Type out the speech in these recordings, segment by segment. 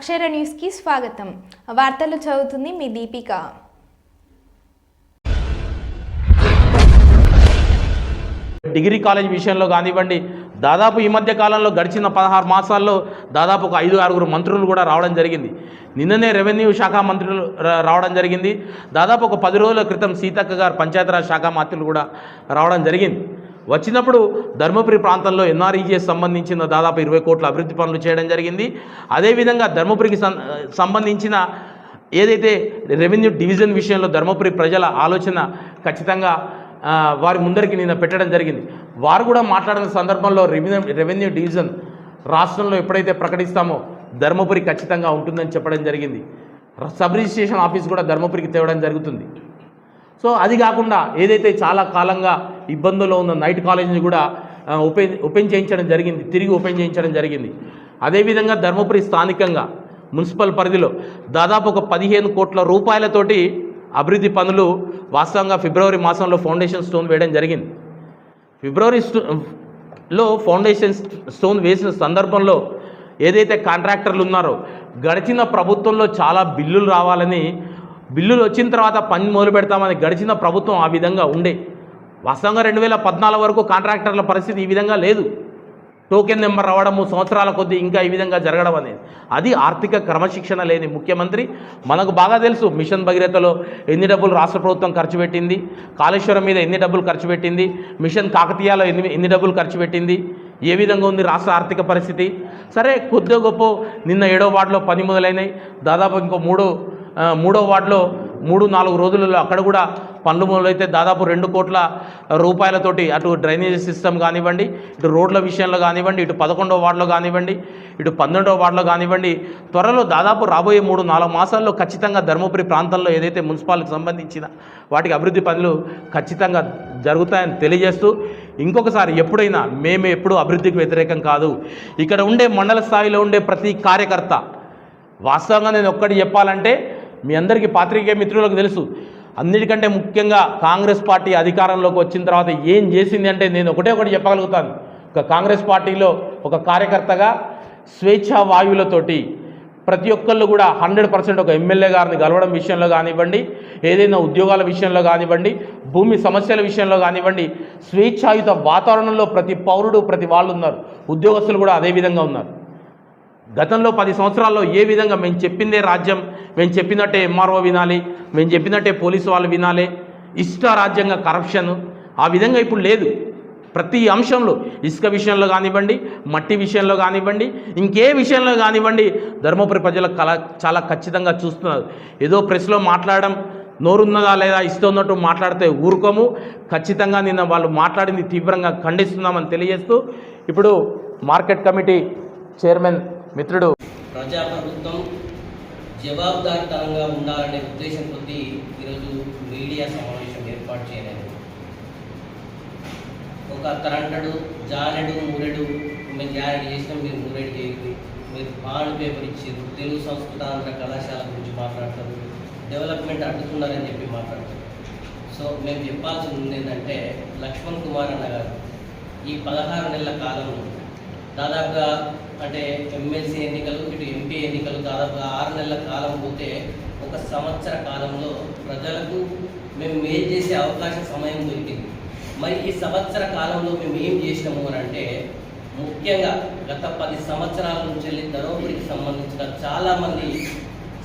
అక్షర న్యూస్కి స్వాగతం. వార్తలు చదువుతుంది మీ దీపిక. డిగ్రీ కాలేజ్ విషయంలో కానివ్వండి దాదాపు ఈ మధ్య కాలంలో గడిచిన పదహారు మాసాల్లో దాదాపు ఒక ఐదు ఆరుగురు మంత్రులు కూడా రావడం జరిగింది. నిన్ననే రెవెన్యూ శాఖ మంత్రులు రావడం జరిగింది. దాదాపు ఒక పది రోజుల క్రితం సీతక్క గారు పంచాయతీరాజ్ శాఖ మంత్రులు కూడా రావడం జరిగింది. వచ్చినప్పుడు ధర్మపురి ప్రాంతంలో ఎన్ఆర్ఈజీఎస్ సంబంధించిన దాదాపు ఇరవై కోట్ల అభివృద్ధి పనులు చేయడం జరిగింది. అదేవిధంగా ధర్మపురికి సం- సంబంధించిన ఏదైతే రెవెన్యూ డివిజన్ విషయంలో ధర్మపురి ప్రజల ఆలోచన ఖచ్చితంగా వారి ముందరికి నిన్న పెట్టడం జరిగింది. వారు కూడా మాట్లాడిన సందర్భంలో రెవెన్యూ రెవెన్యూ డివిజన్ రాష్ట్రంలో ఎప్పుడైతే ప్రకటిస్తామో ధర్మపురి ఖచ్చితంగా ఉంటుందని చెప్పడం జరిగింది. సబ్ రిజిస్ట్రేషన్ ఆఫీస్ కూడా ధర్మపురికి తేవడం జరుగుతుంది. సో అది కాకుండా ఏదైతే చాలా కాలంగా ఇబ్బందుల్లో ఉన్న నైట్ కాలేజీని కూడా ఓపెన్ ఓపెన్ చేయించడం జరిగింది. తిరిగి ఓపెన్ చేయించడం జరిగింది. అదేవిధంగా ధర్మపురి స్థానికంగా మున్సిపల్ పరిధిలో దాదాపు ఒక పదిహేను కోట్ల రూపాయలతోటి అభివృద్ధి పనులు వాస్తవంగా ఫిబ్రవరి మాసంలో ఫౌండేషన్ స్టోన్ వేయడం జరిగింది. ఫిబ్రవరి స్టో లో ఫౌండేషన్ స్టోన్ వేసిన సందర్భంలో ఏదైతే కాంట్రాక్టర్లు ఉన్నారో గడిచిన ప్రభుత్వంలో చాలా బిల్లులు రావాలని బిల్లులు వచ్చిన తర్వాత పని మొదలు పెడతామని గడిచిన ప్రభుత్వం ఆ విధంగా ఉండే. వాస్తవంగా రెండు వేల పద్నాలుగు వరకు కాంట్రాక్టర్ల పరిస్థితి ఈ విధంగా లేదు. టోకెన్ నెంబర్ రావడము సంవత్సరాల కొద్దీ ఇంకా ఈ విధంగా జరగడం అనేది. అది ఆర్థిక క్రమశిక్షణ లేని ముఖ్యమంత్రి. మనకు బాగా తెలుసు మిషన్ భగీరథలో ఎన్ని డబ్బులు రాష్ట్ర ప్రభుత్వం ఖర్చు పెట్టింది కాళేశ్వరం మీద ఎన్ని డబ్బులు ఖర్చు పెట్టింది మిషన్ కాకతీయాలో ఎన్ని ఎన్ని డబ్బులు ఖర్చు పెట్టింది ఏ విధంగా ఉంది రాష్ట్ర ఆర్థిక పరిస్థితి? సరే కొద్దిగా గొప్ప నిన్న ఏడో వార్డులో పని మొదలైనాయి దాదాపు ఇంకో మూడో మూడో వార్డులో మూడు నాలుగు రోజులలో అక్కడ కూడా పనులు అయితే దాదాపు రెండు కోట్ల రూపాయలతోటి అటు డ్రైనేజ్ సిస్టమ్ కానివ్వండి ఇటు రోడ్ల విషయంలో కానివ్వండి ఇటు పదకొండవ వార్డులో కానివ్వండి ఇటు పన్నెండవ వార్డులో కానివ్వండి త్వరలో దాదాపు రాబోయే మూడు నాలుగు మాసాల్లో ఖచ్చితంగా ధర్మపురి ప్రాంతంలో ఏదైతే మున్సిపాలిటీకి సంబంధించిన వాటికి అభివృద్ధి పనులు ఖచ్చితంగా జరుగుతాయని తెలియజేస్తూ ఇంకొకసారి ఎప్పుడైనా మేము ఎప్పుడూ అభివృద్ధికి వ్యతిరేకం కాదు. ఇక్కడ ఉండే మండల స్థాయిలో ఉండే ప్రతి కార్యకర్త వాస్తవంగా నేను ఒక్కటి చెప్పాలంటే మీ అందరికీ పాత్రికేయ మిత్రులకు తెలుసు అన్నిటికంటే ముఖ్యంగా కాంగ్రెస్ పార్టీ అధికారంలోకి వచ్చిన తర్వాత ఏం చేసింది అంటే నేను ఒకటే ఒకటి చెప్పగలుగుతాను. ఒక కాంగ్రెస్ పార్టీలో ఒక కార్యకర్తగా స్వేచ్ఛా వాయువులతోటి ప్రతి ఒక్కళ్ళు కూడా హండ్రెడ్ పర్సెంట్ ఒక ఎమ్మెల్యే గారిని కలవడం విషయంలో కానివ్వండి ఏదైనా ఉద్యోగాల విషయంలో కానివ్వండి భూమి సమస్యల విషయంలో కానివ్వండి స్వేచ్ఛాయుత వాతావరణంలో ప్రతి పౌరుడు ప్రతి వాళ్ళు ఉన్నారు. ఉద్యోగస్తులు కూడా అదే విధంగా ఉన్నారు. గతంలో పది సంవత్సరాల్లో ఏ విధంగా మేము చెప్పిందే రాజ్యం మేము చెప్పినట్టే ఎంఆర్ఓ వినాలి మేము చెప్పినట్టే పోలీసు వాళ్ళు వినాలి. ఇష్ట రాజ్యంగా కరప్షన్ ఆ విధంగా ఇప్పుడు లేదు. ప్రతి అంశంలో ఇసుక విషయంలో కానివ్వండి మట్టి విషయంలో కానివ్వండి ఇంకే విషయంలో కానివ్వండి ధర్మపురి ప్రజలకు కల చాలా ఖచ్చితంగా చూస్తున్నారు. ఏదో ప్రెస్లో మాట్లాడడం నోరున్నదా లేదా ఇస్తున్నట్టు మాట్లాడితే ఊరుకోము. ఖచ్చితంగా నిన్న వాళ్ళు మాట్లాడింది తీవ్రంగా ఖండిస్తున్నామని తెలియజేస్తూ ఇప్పుడు మార్కెట్ కమిటీ చైర్మన్ మిత్రుడు ప్రజాప్రభుత్వం జవాబుదారితనంగా ఉండాలనే ఉద్దేశం కొద్దీ ఈరోజు మీడియా సమావేశం ఏర్పాటు చేయలేదు. ఒక తరంటడు జానెడు మూరెడు మేము జారెడు చేసినాం మీరు మూరెడు చేయండి మీరు బాండ్ పేపర్ ఇచ్చారు తెలుగు సంస్కృతాంధ్ర కళాశాల గురించి మాట్లాడతారు డెవలప్మెంట్ అడ్డుతున్నారని చెప్పి మాట్లాడతారు. సో మేము చెప్పాల్సింది ఏంటంటే లక్ష్మణ్ కుమార్ అన్న గారు ఈ పదహారు నెలల కాలంలో దాదాపుగా అంటే ఎమ్మెల్సీ ఎన్నికలు ఇటు ఎంపీ ఎన్నికలు దాదాపుగా ఆరు నెలల కాలం పోతే ఒక సంవత్సర కాలంలో ప్రజలకు మేము మేలు చేసే అవకాశం సమయం దొరికింది. మరి ఈ సంవత్సర కాలంలో మేము ఏం చేసినాము అని అంటే ముఖ్యంగా గత పది సంవత్సరాల నుంచి వెళ్ళి ధరోపురికి సంబంధించిన చాలామంది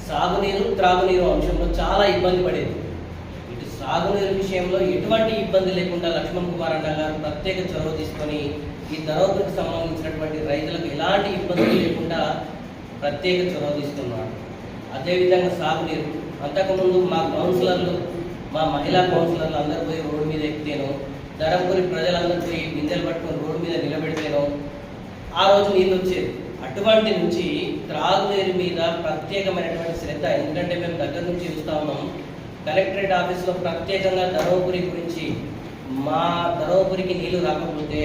సాగునీరు త్రాగునీరు అంశంలో చాలా ఇబ్బంది పడేది. ఇటు సాగునీరు విషయంలో ఎటువంటి ఇబ్బంది లేకుండా లక్ష్మణ్ కుమార్ అన్న గారు ప్రత్యేక చొరవ తీసుకొని ఈ దరోద్రకు సంబంధించినటువంటి రైతులకు ఎలాంటి ఇబ్బందులు లేకుండా ప్రత్యేక చొరవ తీసుకున్నాడు. అదేవిధంగా సాగునీరు. అంతకుముందు మా కౌన్సిలర్లు మా మహిళా కౌన్సిలర్లు అందరూ పోయి రోడ్డు మీద ఎక్కితేను ధరంపురి ప్రజలందరూ పోయి బిందెలు పట్టుకొని రోడ్డు మీద నిలబెడితేను ఆ రోజు నీళ్ళు వచ్చేది అటువంటి నుంచి త్రాగునీరు మీద ప్రత్యేకమైనటువంటి శ్రద్ధ ఎందుకంటే మేము దగ్గర నుంచి చూస్తా ఉన్నాం. కలెక్టరేట్ ఆఫీస్లో ప్రత్యేకంగా ధర్మపురి గురించి మా ధరోపురికి నీళ్ళు రాకపోతే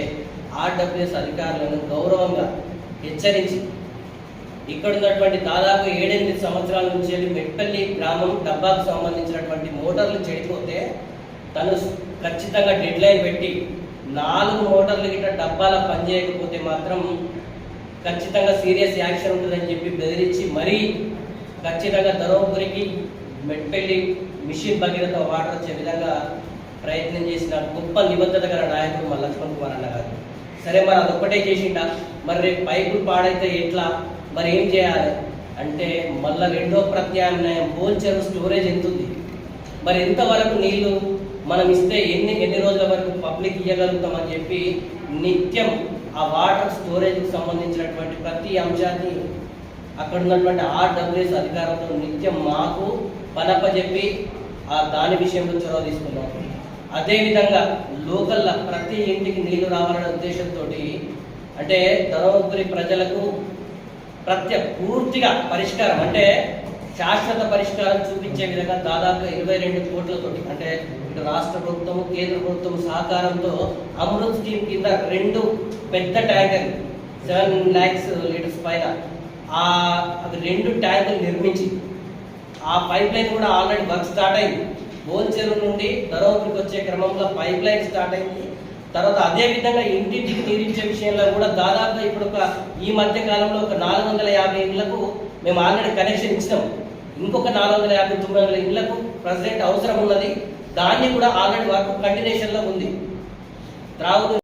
ఆర్డబ్ల్యూఎస్ అధికారులను గౌరవంగా హెచ్చరించి ఇక్కడ ఉన్నటువంటి దాదాపు ఏడెనిమిది సంవత్సరాల నుంచి వెళ్ళి మెట్పల్లి గ్రామం డబ్బాకు సంబంధించినటువంటి మోటార్లు చెడిపోతే తను ఖచ్చితంగా డెడ్ లైన్ పెట్టి నాలుగు మోటార్లు గిట్ట డబ్బాల పనిచేయకపోతే మాత్రం ఖచ్చితంగా సీరియస్ యాక్షన్ ఉంటుందని చెప్పి బెదిరించి మరీ ఖచ్చితంగా ధర్మపురికి మెట్పల్లి మిషన్ భగీరథ వాటర్ వచ్చే విధంగా ప్రయత్నం చేసిన గొప్ప నిబద్ధత గల నాయకుడు మా లక్ష్మణ్ కుమార్ అన్న గారు. సరే మరి అదొక్కటే చేసిండా? మరి రేపు పైపులు పాడైతే ఎట్లా? మరి ఏం చేయాలి? అంటే మళ్ళీ రెండో ప్రత్యామ్నాయం పోల్చెరు స్టోరేజ్ ఎంత ఉంది? మరి ఎంతవరకు నీళ్ళు మనం ఇస్తే ఎన్ని ఎన్ని రోజుల వరకు పబ్లిక్ ఇవ్వగలుగుతామని చెప్పి నిత్యం ఆ వాటర్ స్టోరేజ్కి సంబంధించినటువంటి ప్రతి అంశాన్ని అక్కడ ఉన్నటువంటి ఆర్డబ్ల్యూఎస్ అధికారులతో నిత్యం మాకు పనప్పజెప్పి ఆ దాని విషయంలో చొరవ తీసుకున్నాం అదేవిధంగా లోకల్లా ప్రతి ఇంటికి నీళ్ళు రావాలనే ఉద్దేశంతో అంటే ధర్మపురి ప్రజలకు ప్రత్య పూర్తిగా పరిష్కారం అంటే శాశ్వత పరిష్కారం చూపించే విధంగా దాదాపు ఇరవై రెండు కోట్లతోటి అంటే ఇటు రాష్ట్ర ప్రభుత్వం కేంద్ర ప్రభుత్వం సహకారంతో అమృత్ స్కీమ్ కింద రెండు పెద్ద ట్యాంకర్ సెవెన్ ల్యాక్స్ లీటర్స్ పైన ఆ అవి రెండు ట్యాంకులు నిర్మించి ఆ పైప్ లైన్ కూడా ఆల్రెడీ వర్క్ స్టార్ట్ అయింది. బోల్చెరు నుండి ధర్మపురికి వచ్చే క్రమంలో పైప్ లైన్ స్టార్ట్ అయింది తర్వాత అదే విధంగా ఇంటింటికి నీరిచ్చే విషయంలో కూడా దాదాపుగా ఇప్పుడు ఒక ఈ మధ్య కాలంలో ఒక నాలుగు వందల యాభై ఇళ్ళకు మేము ఆల్రెడీ కనెక్షన్ ఇచ్చినాం. ఇంకొక నాలుగు వందల యాభై తొమ్మిది వందల ఇళ్ళకు ప్రజెంట్ అవసరం ఉన్నది. దాన్ని కూడా ఆల్రెడీ వర్క్ కంటిన్యూషన్లో ఉంది. త్రాగునీరు